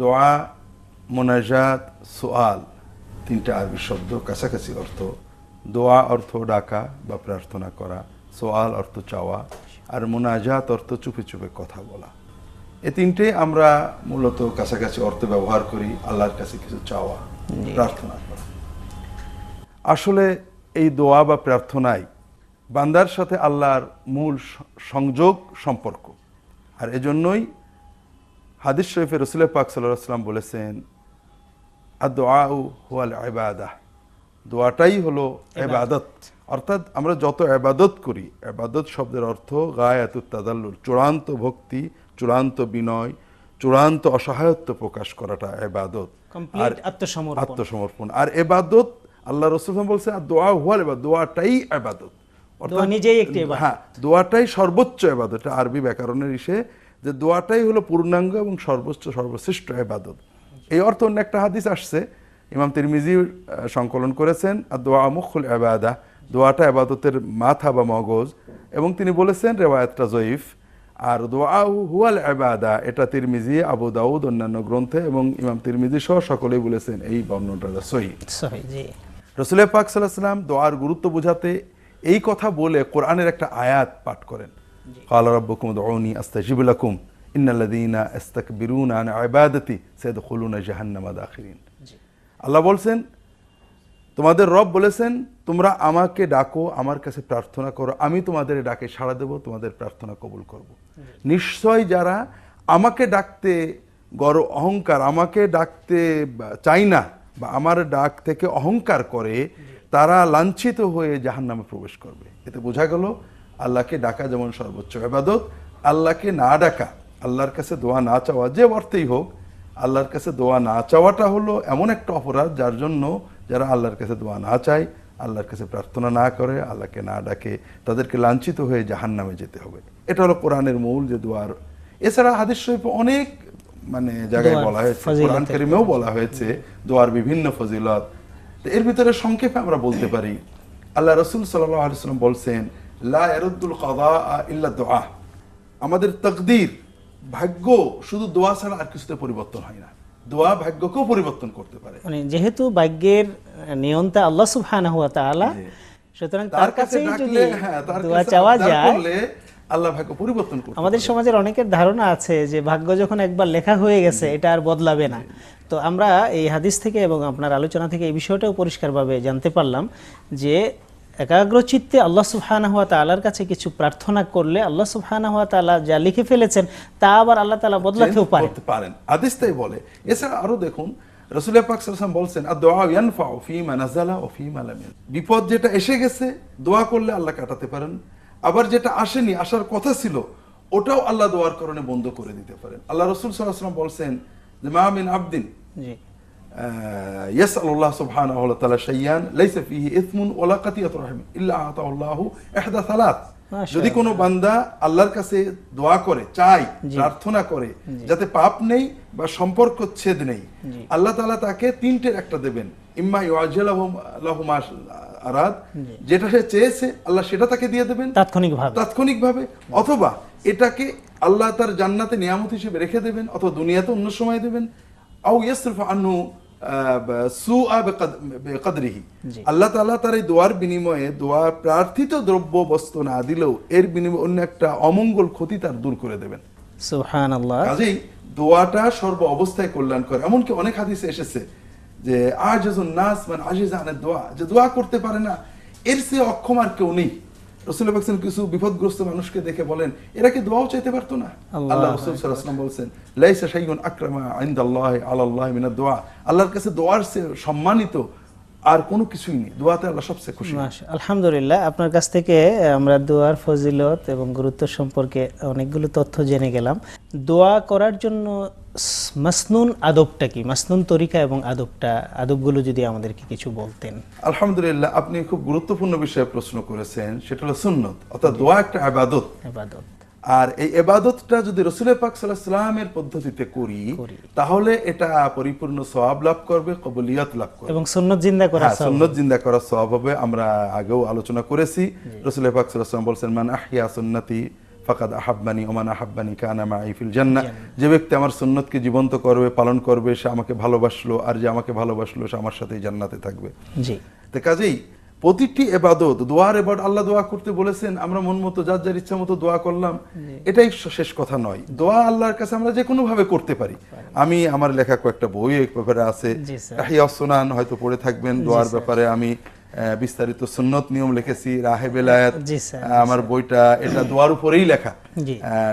দোয়া মোনাজাত সোয়াল তিনটা আরবি শব্দ কাছাকাছি অর্থ। দোয়া অর্থ ডাকা বা প্রার্থনা করা সোয়াল অর্থ চাওয়া আর মোনাজাত অর্থ চুপে চুপে কথা বলা। এ তিনটে আমরা মূলত কাছাকাছি অর্থ ব্যবহার করি আল্লাহর কাছে কিছু চাওয়া প্রার্থনা করা। আসলে এই দোয়া বা প্রার্থনায় বান্দার সাথে আল্লাহর মূল সংযোগ সম্পর্ক। আর এজন্যই হাদিস শরীফে রসুল পাক সাল্লাম বলেছেন আর দোয়া হুয়াল এবাদাহ দোয়াটাই হলো এবাদত অর্থাৎ আমরা যত এবাদত করি এবাদত শব্দের অর্থ গায়াতুত তাদাল্লুল চূড়ান্ত ভক্তি চূড়ান্ত বিনয় চূড়ান্ত অসহায়ত্ব প্রকাশ করাটা এবাদত কমপ্লিট আত্মসমর্পণ। আর এবাদত আল্লাহ রসুল বলছে আর দোয়া হুয়াল এবাদত দোয়াটাই এবাদত দোয়া নিজেই একটি হ্যাঁ দোয়াটাই সর্বোচ্চ এবাদত আরবি ব্যাকরণের ইসে যে দোয়াটাই হলো পূর্ণাঙ্গ এবং সর্বোচ্চ সর্বশ্রেষ্ঠ এবাদত এই অর্থ অন্য একটা হাদিস আসছে। ইমাম তিরমিজি সংকলন করেছেন আর দোয়া মুখুল এবাদা দোয়াটা এবাদতের মাথা বা মগজ। এবং তিনি বলেছেন রেওয়ায়তটা জয়ীফ। আর দোয়া হুয়াল এবাদা এটা তিরমিজি আবু দাউদ অন্যান্য গ্রন্থে এবং ইমাম তিরমিজি সহ সকলেই বলেছেন এই বর্ণনাটা সহি। রসুল পাক সাল্লাহ সাল্লাম দোয়ার গুরুত্ব বোঝাতে এই কথা বলে কোরআনের একটা আয়াত পাঠ করেন। قال ربكم ادعوني استجب لكم ان الذين يستكبرون عن عبادتي سيدخلون جهنم داخرين আল্লাহ বলছেন তোমাদের রব বলেছেন তোমরা আমাকে ডাকো আমার কাছে প্রার্থনা করো আমি তোমাদের ডাকে সাড়া দেব তোমাদের প্রার্থনা কবুল করব নিশ্চয় যারা আমাকে ডাকতে গর অহংকার আমাকে ডাকতে বা- চাই না বা আমার ডাক থেকে অহংকার করে তারা লাঞ্ছিত হয়ে জাহান্নামে প্রবেশ করবে এতে বোঝা গেল আল্লাহকে ডাকা যেমন সর্বোচ্চ এবাদত আল্লাহকে না ডাকা আল্লাহর কাছে দোয়া না চাওয়া যে অর্থেই হোক আল্লাহর কাছে দোয়া না চাওয়াটা হলো এমন একটা অপরাধ যার জন্য যারা আল্লাহর কাছে দোয়া না চায় আল্লাহর কাছে প্রার্থনা না করে আল্লাহকে না ডাকে তাদেরকে লাঞ্ছিত হয়ে জাহান নামে যেতে হবে। এটা হলো কোরআনের মূল যে দোয়ার। এছাড়া হাদিস শরীফ অনেক মানে জায়গায় বলা হয়েছে কোরআন করিমেও বলা হয়েছে দোয়ার বিভিন্ন ফজিলত। এর ভিতরে সংক্ষেপে আমরা বলতে পারি আল্লাহ রসুল সাল্লাহ আলিয়াল্লাম বলছেন লা ইয়ারুদ্দুল কাদা ইল্লা দোয়া আমাদের তকদির ভাগ্য শুধু দোয়া ছাড়া আর কিছুতে পরিবর্তন হয় না। দোয়া ভাগ্যকেও পরিবর্তন করতে পারে। মানে যেহেতু ভাগ্যের নিয়ন্তা আল্লাহ সুবহানাহু ওয়া তাআলা সুতরাং তার কাছে যদি হ্যাঁ দোয়া চাওয়া যায় আল্লাহ ভাগ্য পরিবর্তন করতে আমাদের সমাজের অনেকের ধারণা আছে যে ভাগ্য যখন একবার লেখা হয়ে গেছে এটা আর বদলাবে না। তো আমরা এই হাদিস থেকে এবং আপনার আলোচনা থেকে এই বিষয়টাও পরিষ্কারভাবে জানতে পারলাম যে একাগ্র চিত্তে আল্লাহ সুবহানাহু ওয়া তাআলার কাছে কিছু প্রার্থনা করলে আল্লাহ সুবহানাহু ওয়া তাআলা যা লিখে ফেলেছেন তা আবার আল্লাহ তাআলা বদলাতেও পারেন। আদেশ তাই বলে। এছাড়া আরও দেখুন পাক সাল্লাম বলছেন আর দোয়া ইয়ানফা বিপদ যেটা এসে গেছে দোয়া করলে আল্লাহ কাটাতে পারেন। আবার যেটা আসেনি আসার কথা ছিল ওটাও আল্লাহ দোয়ার কারণে বন্ধ করে দিতে পারেন। আল্লাহ রসুল সাল্লাহ সাল্লাম বলছেন যে মা মিন আবদিন। يسأل الله سبحانه وتعالى شيئا ليس فيه إثم ولا قطيعة رحم إلا أعطاه الله إحدى ثلاث মাশাআল্লাহ। যদি কোনো বান্দা আল্লাহর কাছে দোয়া করে চাই প্রার্থনা করে যাতে পাপ নেই বা সম্পর্ক ছেদ নেই জি। আল্লাহ তাআলা তাকে তিনটের একটা দেবেন ইম্মা ইউআজিলাহু লাহু মা আরাদ যেটা সে চেয়েছে আল্লাহ সেটা তাকে দিয়ে দেবেন তাৎক্ষণিকভাবে তাৎক্ষণিকভাবে অথবা এটাকে আল্লাহ তার জান্নাতে নিয়ামত হিসেবে রেখে দেবেন অথবা দুনিয়াতে অন্য সময় দেবেন আও ইয়াসরিফ আনহু সুআ বেকদরিহি। আল্লাহ তাআলা তার এই দোয়ার বিনিময়ে দোয়া প্রার্থিত দ্রব্য বস্তু না দিলেও এর বিনিময়ে অন্য একটা অমঙ্গল ক্ষতি তার দূর করে দেবেন। সুবহানাল্লাহ। কাজেই দোয়াটা সর্ব অবস্থায় কল্যাণ করে এমনকি অনেক হাদিসে এসেছে যে আজাজুন নাস মান আজিজ আনের দোয়া। যে দোয়া করতে পারে না এর সে অক্ষম আর কেউ নেই। রসুল পাকসেন কিছু বিপদগ্রস্ত মানুষকে দেখে বলেন এরা কি দোয়াও চাইতে পারতো না? আল্লাহ। রসুল সাল্লাল্লাহু বলছেন লাইসা শাইগুন আক্রামা আইন্দ আল্লাহ আল্লাহ মিনা দোয়া। আল্লাহর কাছে দোয়ার সে সম্মানিত আর কোনো কিছুই নেই। দোয়াতে আল্লাহ সবচেয়ে খুশি। আলহামদুলিল্লাহ আপনার কাছ থেকে আমরা দোয়ার ফজিলত এবং গুরুত্ব সম্পর্কে অনেকগুলো তথ্য জেনে গেলাম। দোয়া করার জন্য মাসনুন আদবটা কি? মাসনুন তরিকা এবং আদবটা আদবগুলো যদি আমাদেরকে কিছু বলতেন। আলহামদুলিল্লাহ আপনি খুব গুরুত্বপূর্ণ বিষয়ে প্রশ্ন করেছেন। সেটা হলো সুন্নত অর্থাৎ দোয়া একটা আবাদত। এবাদত আর এই এবাদতটা যদি রসুল পাক সাল্লাহ সাল্লামের পদ্ধতিতে করি। তাহলে এটা পরিপূর্ণ সওয়াব লাভ করবে কবলিয়ত লাভ করবে। এবং সুন্নত জিন্দা করা হ্যাঁ সুন্নত জিন্দা করার সওয়াব হবে আমরা আগেও আলোচনা করেছি। রসুল পাক সাল্লাহ সাল্লাম বলছেন মান আহিয়া সুন্নতি ফাকাদ আহাব্বানি ওমান আহাব্বানি কানা মাই ফিল জান্নাহ। যে ব্যক্তি আমার সুন্নতকে জীবন্ত করবে পালন করবে সে আমাকে ভালোবাসলো আর যে আমাকে ভালোবাসলো সে আমার সাথেই জান্নাতে থাকবে। জি। তো কাজেই প্রতিটি এবাদত দোয়ার এবার আল্লাহ দোয়া করতে বলেছেন আমরা মন মতো যার যার ইচ্ছা মতো দোয়া করলাম এটাই শেষ কথা নয়। দোয়া আল্লাহর কাছে আমরা যে কোনো ভাবে করতে পারি। আমি আমার লেখা কয়েকটা বই এই ব্যাপারে আছে। সুনান হয়তো পড়ে থাকবেন। দোয়ার ব্যাপারে আমি বিস্তারিত সুন্নত নিয়ম লিখেছি রাহে বেলায়াত। আমার বইটা এটা দোয়ার উপরেই লেখা।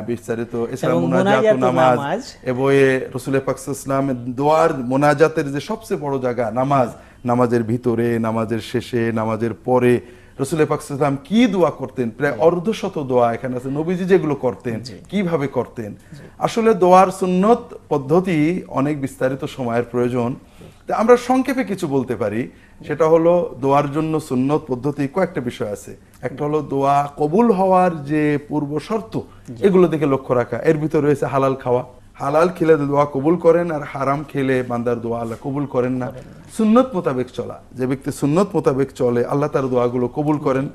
বিস্তারিত এছাড়া মুনাজাত নামাজ। এ বইয়ে রসুল পাকসালাম দোয়ার মোনাজাতের যে সবচেয়ে বড় জায়গা নামাজ নামাজের ভিতরে নামাজের শেষে নামাজের পরে। রসুল পাকসালাম কি দোয়া করতেন? প্রায় অর্ধশত দোয়া এখানে আছে। নবীজি যেগুলো করতেন কীভাবে করতেন? আসলে দোয়ার সুন্নত পদ্ধতি অনেক বিস্তারিত সময়ের প্রয়োজন। তা আমরা সংক্ষেপে কিছু বলতে পারি। সেটা হলো দোয়ার জন্য সুন্নত পদ্ধতি কয়েকটা বিষয় আছে। একটা হলো দোয়া কবুল হওয়ার যে পূর্ব শর্ত এগুলো দিকে লক্ষ্য রাখা। এর ভিতরে রয়েছে হালাল খাওয়া। হালাল খেলে দোয়া কবুল করেন আর হারাম খেলে বান্দার দোয়া আল্লাহ কবুল করেন না। সুন্নত মোতাবেক চলা। যে ব্যক্তি সুন্নত মোতাবেক চলে আল্লাহ তার দোয়াগুলো কবুল করেন।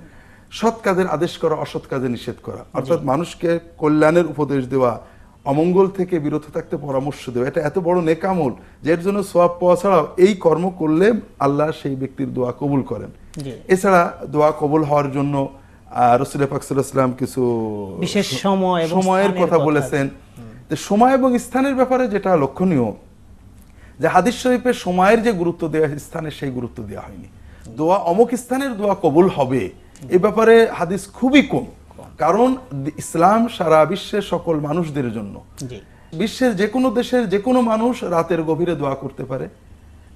সৎ কাজের আদেশ করা অসৎ কাজে নিষেধ করা। অর্থাৎ মানুষকে কল্যাণের উপদেশ দেওয়া অমঙ্গল থেকে বিরত থাকতে পরামর্শ দেওয়া এটা এত বড় নেকামল যে এর জন্য সোয়াব পাওয়া ছাড়াও এই কর্ম করলে আল্লাহ সেই ব্যক্তির দোয়া কবুল করেন। এছাড়া দোয়া কবুল হওয়ার জন্য রসুল পাকসাল্লাম কিছু বিশেষ সময় সময়ের কথা বলেছেন। তো সময় এবং স্থানের ব্যাপারে যেটা লক্ষণীয় যে হাদিস শরীফের সময়ের যে গুরুত্ব দেওয়া স্থানের সেই গুরুত্ব দেওয়া হয়নি। দোয়া অমুক স্থানের দোয়া কবুল হবে এ ব্যাপারে হাদিস খুবই কম। কারণ ইসলাম সারা বিশ্বের সকল মানুষদের জন্য। বিশ্বের যে কোনো দেশের যে কোনো মানুষ রাতের গভীরে দোয়া করতে পারে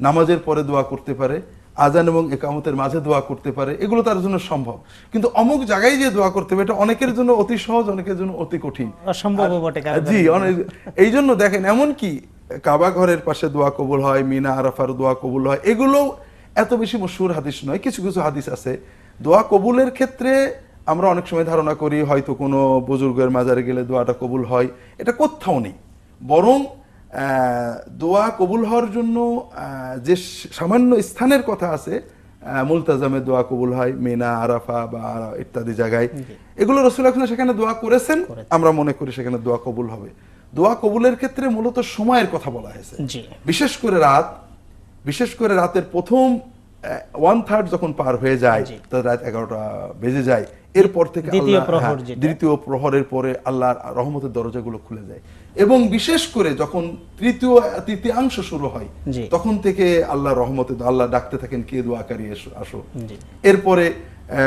নামাজের পরে দোয়া করতে পারে আজান এবং একামতের মাঝে দোয়া করতে পারে এগুলো তার জন্য সম্ভব। কিন্তু অমুক জায়গায় যে দোয়া করতে হবে এটা অনেকের জন্য অতি সহজ অনেকের জন্য অতি কঠিন। অসম্ভব বটে জি এই জন্য দেখেন এমন কি কাবা ঘরের পাশে দোয়া কবুল হয় মিনা আরাফার দোয়া কবুল হয় এগুলো এত বেশি মশুর হাদিস নয় কিছু কিছু হাদিস আছে। দোয়া কবুলের ক্ষেত্রে আমরা অনেক সময় ধারণা করি হয়তো কোনো বুজুর্গের মাজারে গেলে দোয়াটা কবুল হয় এটা কোথাও নেই। বরং দোয়া কবুল হওয়ার জন্য যে সামান্য স্থানের কথা আছে মুলতাজামে দোয়া কবুল হয় মেনা আরাফা বা ইত্যাদি জায়গায়। এগুলো রসুল এখন সেখানে দোয়া করেছেন আমরা মনে করি সেখানে দোয়া কবুল হবে। দোয়া কবুলের ক্ষেত্রে মূলত সময়ের কথা বলা হয়েছে। বিশেষ করে রাত বিশেষ করে রাতের প্রথম ওয়ান থার্ড যখন পার হয়ে যায়। রাত এগারোটা বেজে যায় এরপর থেকে দ্বিতীয় প্রহর হ্যাঁ, দ্বিতীয় প্রহরের পরে আল্লাহর রহমতের দরজাগুলো খুলে যায় এবং বিশেষ করে যখন তৃতীয় তৃতীয়াংশ শুরু হয় তখন থেকে আল্লাহ রহমতে আল্লাহ ডাকতে থাকেন কে দোয়াকারী এসো আসো। এরপরে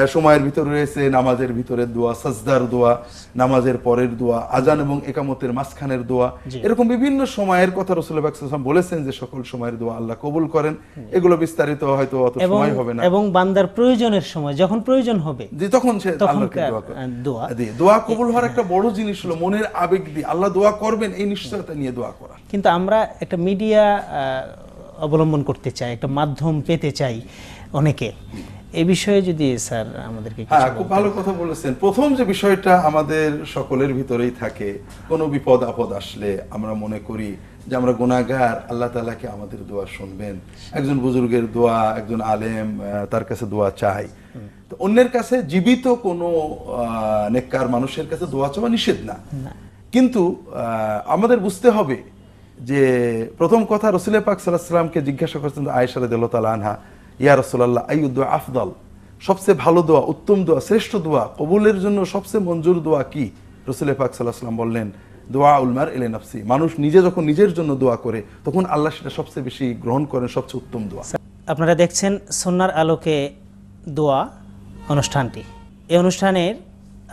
সময়ের ভিতরে রয়েছে নামাজের ভিতরের দোয়া সাজদার দোয়া নামাজের পরের দোয়া আজান এবং একামতের মাঝখানের দোয়া। এরকম বিভিন্ন সময়ের কথা রসুল বলেছেন যে সকল সময়ের দোয়া আল্লাহ কবুল করেন। এগুলো বিস্তারিত হয়তো অত সময় হবে না। এবং বান্দার প্রয়োজনের সময় যখন প্রয়োজন হবে যে তখন সে আল্লাহকে দোয়া করে। দোয়া। দোয়া কবুল হওয়ার একটা বড় জিনিস হলো মনের আবেগ দিয়ে। আল্লাহ দোয়া করবেন এই নিশ্চয়তা নিয়ে দোয়া করা। কিন্তু আমরা একটা মিডিয়া অবলম্বন করতে চাই একটা মাধ্যম পেতে চাই অনেকে। এই বিষয়ে যদি স্যার আমাদেরকে হ্যাঁ খুব ভালো কথা বলেছেন। প্রথম যে বিষয়টা আমাদের সকলের ভিতরেই থাকে কোনো বিপদ আপদ আসলে আমরা মনে করি যে আমরা গুণাগার আল্লাহ তালাকে আমাদের দোয়া শুনবেন। একজন বুজুর্গের দোয়া একজন আলেম তার কাছে দোয়া চাই। তো অন্যের কাছে জীবিত কোনো নেককার মানুষের কাছে দোয়া চাওয়া নিষেধ না। কিন্তু আহ, আমাদের বুঝতে হবে যে প্রথম কথা রসুল পাক সাল্লাহ সাল্লামকে জিজ্ঞাসা করছেন আয়েশারে দেল তালা আনহা ইয়া রসুল্লাহ আইউদ্দোয়া আফদল। সবচেয়ে ভালো দোয়া, উত্তম দোয়া, শ্রেষ্ঠ দোয়া, কবুলের জন্য সবচেয়ে মঞ্জুর দোয়া কি? রসুল পাক সাল্লাহ সাল্লাম বললেন দোয়া উলমার এলে নাফসি। মানুষ নিজে যখন নিজের জন্য দোয়া করে, তখন আল্লাহ সেটা সবচেয়ে বেশি গ্রহণ করেন, সবচেয়ে উত্তম দোয়া। আপনারা দেখছেন সন্ন্যার আলোকে দোয়া অনুষ্ঠানটি। এই অনুষ্ঠানের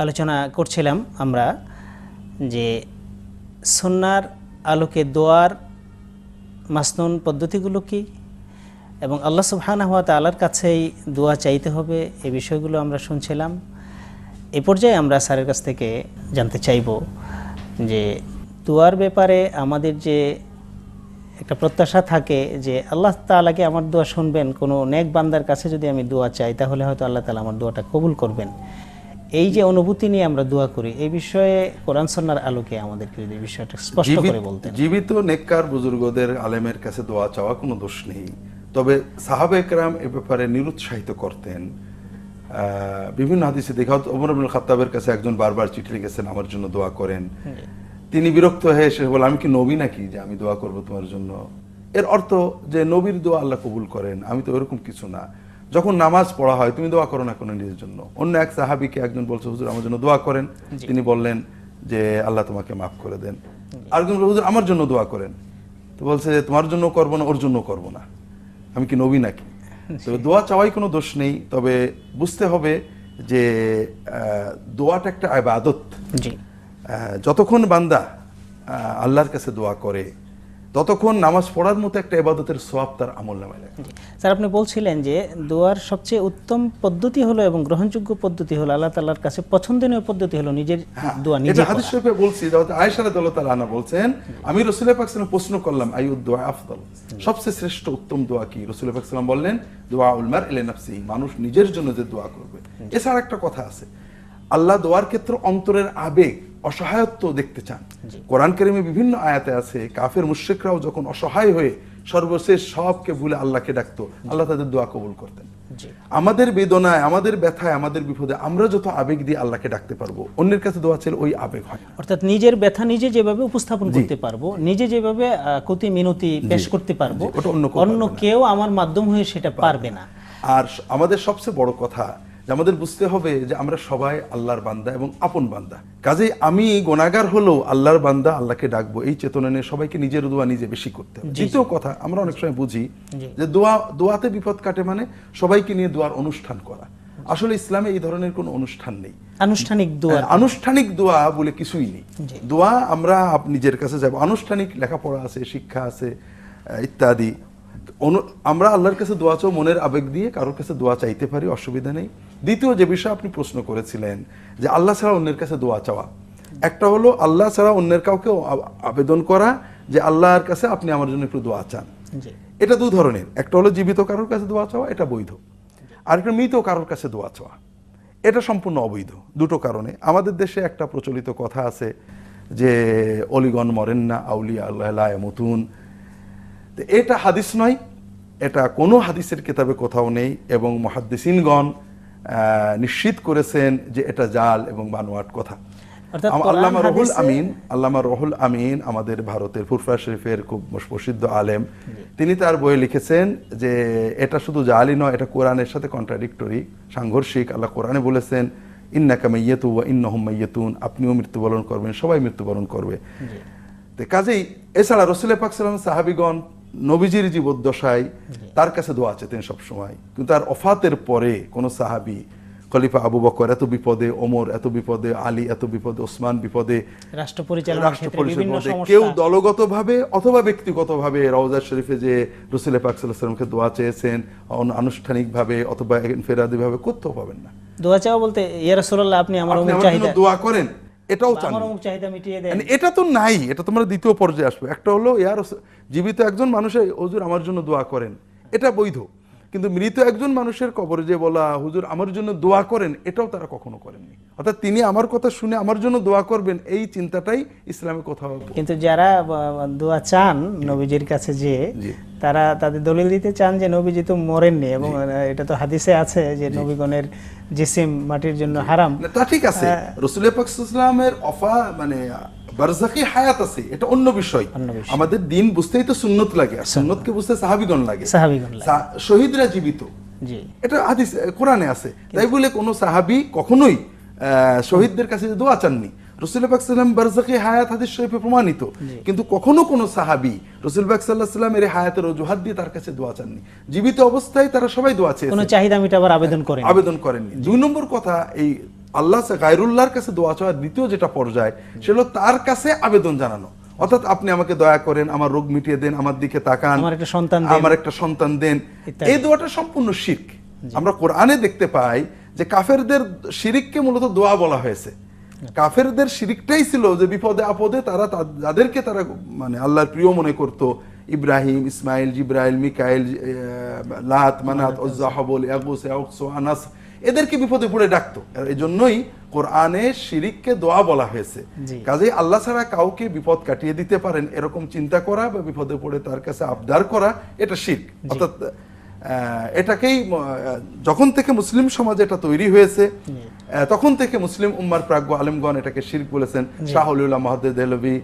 আলোচনা করছিলাম আমরা যে সন্ন্যার আলোকে দোয়ার মাসনুন পদ্ধতিগুলো কি? এবং আল্লাহ সুবহানাহু ওয়া তাআলার কাছেই দোয়া চাইতে হবে এই বিষয়গুলো আমরা শুনছিলাম। এ পর্যায়ে আমরা স্যারের কাছ থেকে জানতে চাইব যে দোয়ার ব্যাপারে আমাদের যে একটা প্রত্যাশা থাকে যে আল্লাহ তাআলাকে আমার দোয়া শুনবেন কোনো নেক বান্দার কাছে যদি আমি দোয়া চাই তাহলে হয়তো আল্লাহ তাআলা আমার দোয়াটা কবুল করবেন। এই যে অনুভূতি নিয়ে আমরা দোয়া করি এই বিষয়ে কোরআন সন্ন্যার আলোকে আমাদেরকে যদি বিষয়টা স্পষ্ট করে বলতে জীবিত নেককার বুজুর্গদের আলেমের কাছে দোয়া চাওয়া কোনো দোষ নেই। তবে সাহাবে একরাম এ ব্যাপারে নিরুৎসাহিত করতেন। বিভিন্ন হাদিসে দেখা হতো, ওমর আব্দুল খাত্তাবের কাছে একজন বারবার চিঠি লিখেছেন আমার জন্য দোয়া করেন। তিনি বিরক্ত হয়ে এসে বলে আমি কি নবী নাকি যে আমি দোয়া করব তোমার জন্য? এর অর্থ যে নবীর দোয়া আল্লাহ কবুল করেন আমি তো এরকম কিছু না। যখন নামাজ পড়া হয় তুমি দোয়া করো না কোনো নিজের জন্য। অন্য এক সাহাবিকে একজন বলছে হুজুর আমার জন্য দোয়া করেন। তিনি বললেন যে আল্লাহ তোমাকে মাফ করে দেন। আরেকজন হুজুর আমার জন্য দোয়া করেন। তো বলছে তোমার জন্য করব না ওর জন্য করব না। আমি কি নবী নাকি? তবে দোয়া চাওয়াই কোনো দোষ নেই তবে বুঝতে হবে যে দোয়াটা একটা আবাদত। যতক্ষণ বান্দা আল্লাহর কাছে দোয়া করে ততক্ষণ নামাজ পড়ার মতো একটা এবাদতের সোয়াব তার আমল নামায় লাগে স্যার আপনি বলছিলেন যে দোয়ার সবচেয়ে উত্তম পদ্ধতি হলো এবং গ্রহণযোগ্য পদ্ধতি হলো আল্লাহ তাআলার কাছে পছন্দনীয় পদ্ধতি হলো নিজের দোয়া নিজে হ্যাঁ, হাদিস শরীফে বলছি আয়েশা রাদিয়াল্লাহু তাআলা বলছেন আমি রাসূলুল্লাহ পাক সাল্লাল্লাহু প্রশ্ন করলাম আইয়ুদ দোয়া আফদল? সবচেয়ে শ্রেষ্ঠ উত্তম দোয়া কি? রাসূলুল্লাহ পাক সাল্লাল্লাহু বললেন দোয়া উল মার ইলা নাফসি মানুষ নিজের জন্য যে দোয়া করবে। এছাড়া একটা কথা আছে আল্লাহ দোয়ার ক্ষেত্রে অন্তরের আবেগ অসহায়ত্ব দেখতে চান। কোরআন কারিমে বিভিন্ন আয়াতে আছে কাফের মুশরিকরাও যখন অসহায় হয়ে সর্বশেষ সবকে ভুলে আল্লাহকে ডাকতো আল্লাহ তাদের দোয়া কবুল করতেন। আমাদের বেদনায় আমাদের ব্যথায় আমাদের বিপদে আমরা যত আবেগ দিয়ে আল্লাহকে ডাকতে পারব অন্যের কাছে দোয়া চাইলে ওই আবেগ হয় অর্থাৎ নিজের ব্যথা নিজে যেভাবে উপস্থাপন করতে পারব নিজে যেভাবে কতি মিনতি পেশ করতে পারব অন্য কেউ আমার মাধ্যম হয়ে সেটা পারবে না। আর আমাদের সবচেয়ে বড় কথা যে আমাদের বুঝতে হবে যে আমরা সবাই আল্লাহর বান্দা এবং আপন বান্দা। কাজেই আমি গোনাগার হলেও আল্লাহর বান্দা আল্লাহকে ডাকবো এই চেতনা নিয়ে সবাইকে নিজের দোয়া নিজে বেশি করতে হবে। দ্বিতীয় কথা আমরা অনেক সময় বুঝি যে দোয়া দোয়াতে বিপদ কাটে মানে সবাইকে নিয়ে দোয়ার অনুষ্ঠান করা। আসলে ইসলামে এই ধরনের কোনো অনুষ্ঠান নেই। আনুষ্ঠানিক দোয়া। হ্যাঁ, আনুষ্ঠানিক দোয়া বলে কিছুই নেই। দোয়া আমরা নিজের কাছে যাব। আনুষ্ঠানিক লেখাপড়া আছে শিক্ষা আছে ইত্যাদি। আমরা আল্লাহর কাছে দোয়া চাও মনের আবেগ দিয়ে কারোর কাছে দোয়া চাইতে পারি অসুবিধা নেই। দ্বিতীয় যে বিষয় আপনি প্রশ্ন করেছিলেন যে আল্লাহ ছাড়া অন্যের কাছে দোয়া চাওয়া। একটা হলো আল্লাহ ছাড়া অন্যের কাউকে আবেদন করা যে আল্লাহর কাছে আপনি আমার জন্য একটু দোয়া চান। এটা দু ধরনের। একটা হলো জীবিত কারোর কাছে দোয়া চাওয়া এটা বৈধ। আর একটা মৃত কারোর কাছে দোয়া চাওয়া। এটা সম্পূর্ণ অবৈধ দুটো কারণে। আমাদের দেশে একটা প্রচলিত কথা আছে যে অলিগণ মরেন না আউলিয়া আল্লাহ মতুন এটা হাদিস নয় এটা কোনো হাদিসের কিতাবে কোথাও নেই এবং মহাদ্দিসিনগণ নিশ্চিত করেছেন যে এটা জাল এবং বানোয়াট কথা। আল্লামা রহুল আমিন আল্লামা রহুল আমিন আমাদের ভারতের ফুরফা শরীফের খুব প্রসিদ্ধ আলেম তিনি তার বইয়ে লিখেছেন যে এটা শুধু জালি নয় এটা কোরআনের সাথে কন্ট্রাডিক্টরি সাংঘর্ষিক। আল্লাহ কোরআনে বলেছেন ইন্নাকা মাইয়াতু ওয়া ইন্নাহুম মাইয়াতুন আপনিও মৃত্যুবরণ করবেন সবাই মৃত্যুবরণ করবে। তো কাজেই এছাড়া রসুল পাক সাল্লাম সাহাবিগণ নবীজির জীবদ্দশায় তার কাছে দোয়া চেতেন সবসময়। কিন্তু তার অফাতের পরে কোন সাহাবি খলিফা আবু বকর এত বিপদে ওমর এত বিপদে আলী এত বিপদে ওসমান বিপদে রাষ্ট্র সমস্যা। কেউ দলগতভাবে অথবা ব্যক্তিগতভাবে রওজা শরীফে যে রসুল পাক সাল্লামকে দোয়া চেয়েছেন আনুষ্ঠানিকভাবে অথবা ফেরাদিভাবে কোথাও পাবেন না। দোয়া চাওয়া বলতে ইয়া রাসূলুল্লাহ আপনি আমার চাহিদা দোয়া করেন। এটাও চান এটা তো নাই এটা তোমরা দ্বিতীয় পর্যায়ে আসবে। একটা হলো ইয়ার জীবিত একজন মানুষের অজুর আমার জন্য দোয়া করেন। এটা বৈধ। কিন্তু মৃত একজন মানুষের কবরে যে বলা হুজুর আমার জন্য দোয়া করেন এটাও তারা কখনো করেননি। অর্থাৎ তিনি আমার কথা শুনে আমার জন্য দোয়া করবেন এই চিন্তাটাই ইসলামে কোথাও কিন্তু যারা দোয়া চান নবীজির কাছে যে তারা তাদের দলিল দিতে চান যে নবীজি তো মরেননি এবং এটা তো হাদিসে আছে যে নবীগণের জিসিম মাটির জন্য হারাম। তা ঠিক আছে। রসুল পাকসালামের অফা মানে বারজাকি হায়াত আছে এটা অন্য বিষয়। আমাদের দিন বুঝতেই তো সুন্নত লাগে আর সুন্নতকে বুঝতে সাহাবিগণ লাগে। শহীদরা জীবিত। এটা হাদিস কোরআনে আছে। তাই বলে কোনো সাহাবি কখনোই শহীদদের কাছে দোয়া চাননি। রসুল পাক সাল্লাম বারজাকি হায়াত হাদিস শরীফে প্রমাণিত। কিন্তু কখনো কোনো সাহাবি রসুল পাক সাল্লাহ সাল্লাম এর হায়াতের অজুহাত দিয়ে তার কাছে দোয়া চাননি। জীবিত অবস্থায় তারা সবাই দোয়া চেয়েছে। কোনো চাহিদা মিটাবার আবেদন করেন। আবেদন করেননি। দুই নম্বর কথা এই আল্লাহ গায়রুল্লাহর কাছে দোয়া চাওয়ার দ্বিতীয় যেটা পর্যায় সেটা হলো তার কাছে আবেদন জানানো। অর্থাৎ আপনি আমাকে দয়া করেন আমার রোগ মিটিয়ে দেন আমার দিকে তাকান আমার একটা সন্তান দেন। আমার একটা সন্তান দেন। এই দোয়াটা সম্পূর্ণ শিরক। আমরা কোরআনে দেখতে পাই যে কাফেরদের শিরিককে মূলত দোয়া বলা হয়েছে। কাফেরদের শিরিকটাই ছিল যে বিপদে আপদে তারা যাদেরকে তারা মানে আল্লাহর প্রিয় মনে করত। ইব্রাহিম ইসমাইল জিব্রাইল মিকাইল লাত মানাত ওজ্জাহাবল ইয়াগুস ইয়াউকস আনাস এদেরকে বিপদে পড়ে ডাকতো। এই জন্যই কোরআনে শিরিককে দোয়া বলা হয়েছে। জি। কাজেই আল্লাহ ছাড়া কাউকে বিপদ কাটিয়ে দিতে পারেন এরকম চিন্তা করা বা বিপদে পড়ে তার কাছে আবদার করা এটা শির্ক। অর্থাৎ এটাকেই যখন থেকে মুসলিম সমাজ এটা তৈরি হয়েছে তখন থেকে মুসলিম উম্মার প্রাজ্ঞ আলেমগণ এটাকে শিরক বলেছেন। শাহ অলিউল্লাহ মহাদ্দের দেলবি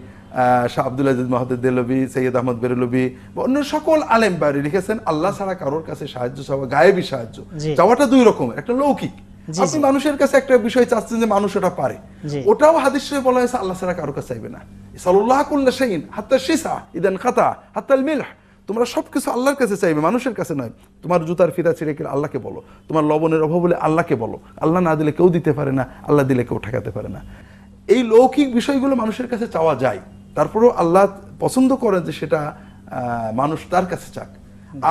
শাহ আব্দুল আজিজ মহাদ্দের দেলবি সৈয়দ আহমদ বেরলবি বা অন্য সকল আলেম বাড়ি লিখেছেন আল্লাহ ছাড়া কারোর কাছে সাহায্য চাওয়া গায়েবী সাহায্য চাওয়াটা দুই রকমের একটা লৌকিক। আপনি মানুষের কাছে একটা বিষয় চাচ্ছেন যে মানুষ ওটা পারে। ওটাও হাদিস বলা হয়েছে আল্লাহ ছাড়া কারোর কাছে চাইবে না। সাল্লাহ কুল্লা শাইন হাত্তা শিসা ইদান খাতা হাত্তাল মিলহ। তোমরা সবকিছু আল্লাহর কাছে চাইবে মানুষের কাছে নয়। তোমার জুতার ফিতা ছিঁড়ে গেলে আল্লাহকে বলো। তোমার লবণের অভাব হলে আল্লাহকে বলো। আল্লাহ না দিলে কেউ দিতে পারে না আল্লাহ দিলে কেউ ঠেকাতে পারে না। এই লৌকিক বিষয়গুলো মানুষের কাছে চাওয়া যায়। তারপরেও আল্লাহ পছন্দ করেন যে সেটা আহ, মানুষ তার কাছে চাক।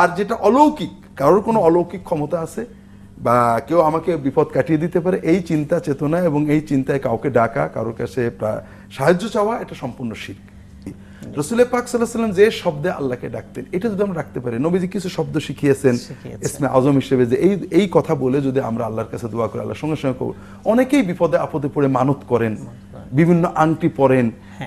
আর যেটা অলৌকিক কারোর কোনো অলৌকিক ক্ষমতা আছে বা কেউ আমাকে বিপদ কাটিয়ে দিতে পারে এই চিন্তা চেতনা এবং এই চিন্তায় কাউকে ডাকা কারোর কাছে সাহায্য চাওয়া এটা সম্পূর্ণ শিখ রসুল পাক সাল্লাহ সাল্লাম যে শব্দে আল্লাহকে ডাকতেন এটা যদি আমরা রাখতে পারি নবীজি কিছু শব্দ শিখিয়েছেন। ইসমে আজম হিসেবে যে এই এই কথা বলে যদি আমরা আল্লাহর কাছে দোয়া করি আল্লাহ সঙ্গে সঙ্গে অনেকেই বিপদে আপদে পড়ে মানত করেন। বিভিন্ন আংটি পরেন।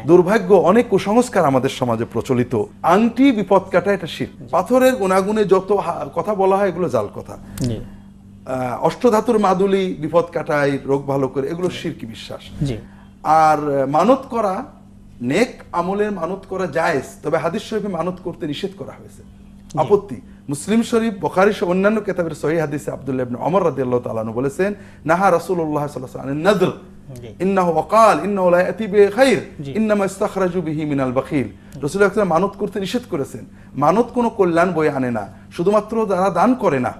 দুর্ভাগ্য অনেক কুসংস্কার আমাদের সমাজে প্রচলিত। আংটি বিপদ কাটা এটা শিখ পাথরের গুণাগুণে যত কথা বলা হয় এগুলো জাল কথা। অষ্টধাতুর মাদুলি বিপদ কাটায় রোগ ভালো করে এগুলো শিরকি বিশ্বাস? আর মানত করা নেক আমলের মানত করা জায়েজ তবে হাদিস শরীফে মানত করতে নিষেধ করা হয়েছে। আপত্তি। মুসলিম শরীফ বখারি সহ অন্যান্য কেতাবের সহি হাদিসে আব্দুল্লাহ ইবনে ওমর রাদিয়াল্লাহু তাআলা বলেছেন নাহা রাসূলুল্লাহ সাল্লাল্লাহু আলাইহি ওয়াসাল্লাম। ইন্নাহু ইন্নাহ জি। ইন্নামা ইস্তাখরাজু বিহি মিনাল বাখিল মানত করতে নিষেধ করেছেন। মানত কোনো কল্যাণ বই আনে না শুধুমাত্র যারা দান করে না।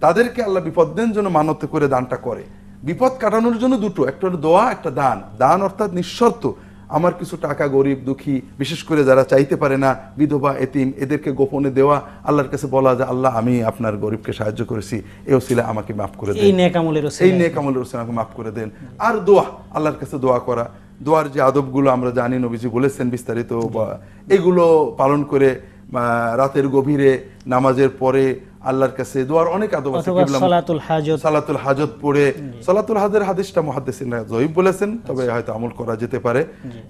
তাদেরকে আল্লাহ বিপদ দেন জন্য মানত করে দানটা করে। বিপদ কাটানোর জন্য দুটো একটা দোয়া একটা দান। দান অর্থাৎ নিঃশর্ত। আমার কিছু টাকা গরিব দুঃখী বিশেষ করে যারা চাইতে পারে না বিধবা এতিম এদেরকে গোপনে দেওয়া আল্লাহর কাছে বলা যে আল্লাহ আমি আপনার গরিবকে সাহায্য করেছি। এ ওসিলা আমাকে মাফ করে এই দেন। এই ওসিলায়। নেক আমলের ওসিলা আমাকে মাফ করে দেন। আর দোয়া আল্লাহর কাছে দোয়া করা। দোয়ার যে আদবগুলো আমরা জানি নবীজি বলেছেন বিস্তারিত বা এগুলো পালন করে রাতের গভীরে নামাজের পরে আল্লাহর কাছে দোয়ার অনেক আদব আছে সালাতুল হাজত। সালাতুল হাজত পড়ে। সালাতুল হাজের হাদিসটা মুহাদ্দিসিনরা জয়ীব বলেছেন তবে হয়তো আমল করা যেতে পারে।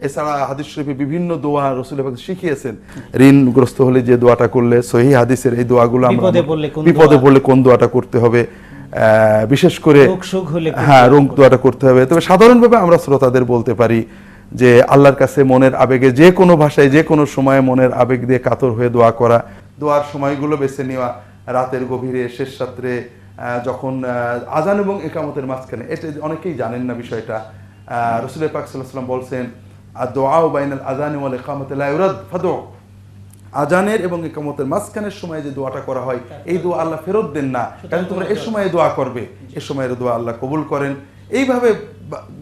এছাড়া হাদিস শরীফে বিভিন্ন দোয়া রসুল পাক শিখিয়েছেন। ঋণগ্রস্ত হলে যে দোয়াটা করলে সহি হাদিসের এই দোয়াগুলো আমরা বিপদে পড়লে কোন দোয়াটা করতে হবে? বিশেষ করে রোগ সুখ হলে হ্যাঁ রোগ দোয়াটা করতে হবে। তবে সাধারণভাবে আমরা শ্রোতাদের বলতে পারি যে আল্লাহর কাছে মনের আবেগে যে কোনো ভাষায় যে কোনো সময়ে মনের আবেগ দিয়ে কাতর হয়ে দোয়া করা দোয়ার সময়গুলো বেছে নেওয়া রাতের গভীরে শেষ রাত্রে যখন আহ, আজান এবং একামতের মাঝখানে এটা অনেকেই জানেন না বিষয়টা। রসুল পাক সাল্লাম বলছেন আর দোয়া বাইনাল আজান ওয়াল একামতে লা ইউরাদ আজানের এবং একামতের মাঝখানের সময় যে দোয়াটা করা হয় এই দোয়া আল্লাহ ফেরত দেন না। কারণ তোমরা এ সময় দোয়া করবে এ সময়ের দোয়া আল্লাহ কবুল করেন। এইভাবে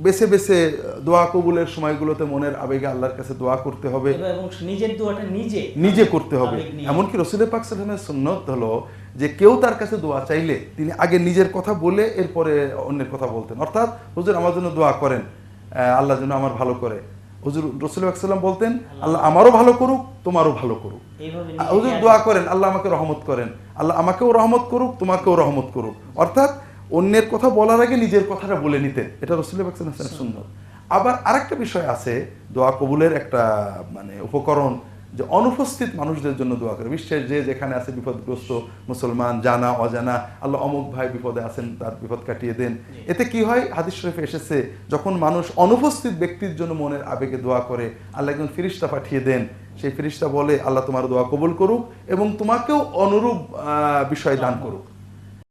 বেছে বেছে দোয়া কবুলের সময়গুলোতে মনের আবেগে আল্লাহর কাছে দোয়া করতে হবে। এবং নিজের দোয়াটা নিজে নিজে করতে হবে। এমনকি রসুল পাক সাল্লামের সুন্নত হলো যে কেউ তার কাছে দোয়া চাইলে তিনি আগে নিজের কথা বলে এরপরে অন্যের কথা বলতেন। অর্থাৎ হুজুর আমার জন্য দোয়া করেন আল্লাহ যেন আমার ভালো করে। হুজুর রসুল সাল্লাম বলতেন আল্লাহ আমারও ভালো করুক তোমারও ভালো করুক। হুজুর দোয়া করেন আল্লাহ আমাকে রহমত করেন। আল্লাহ আমাকেও রহমত করুক তোমাকেও রহমত করুক। অর্থাৎ অন্যের কথা বলার আগে নিজের কথাটা বলে নিতেন। এটা রসুল সুন্দর আবার আরেকটা বিষয় আছে দোয়া কবুলের একটা মানে উপকরণ। যে অনুপস্থিত মানুষদের জন্য দোয়া করে। বিশ্বের যে যেখানে আছে বিপদগ্রস্ত মুসলমান, জানা, অজানা, আল্লাহ অমুক ভাই বিপদে আছেন, তার বিপদ কাটিয়ে দেন। এতে কি হয়? হাদিস শরীফে এসেছে, যখন মানুষ অনুপস্থিত ব্যক্তির জন্য মনের আবেগে দোয়া করে, আল্লাহ একজন ফিরিস্তা পাঠিয়ে দেন। সেই ফিরিস্তা বলে, আল্লাহ তোমার দোয়া কবুল করুক এবং তোমাকেও অনুরূপ বিষয় দান করুক।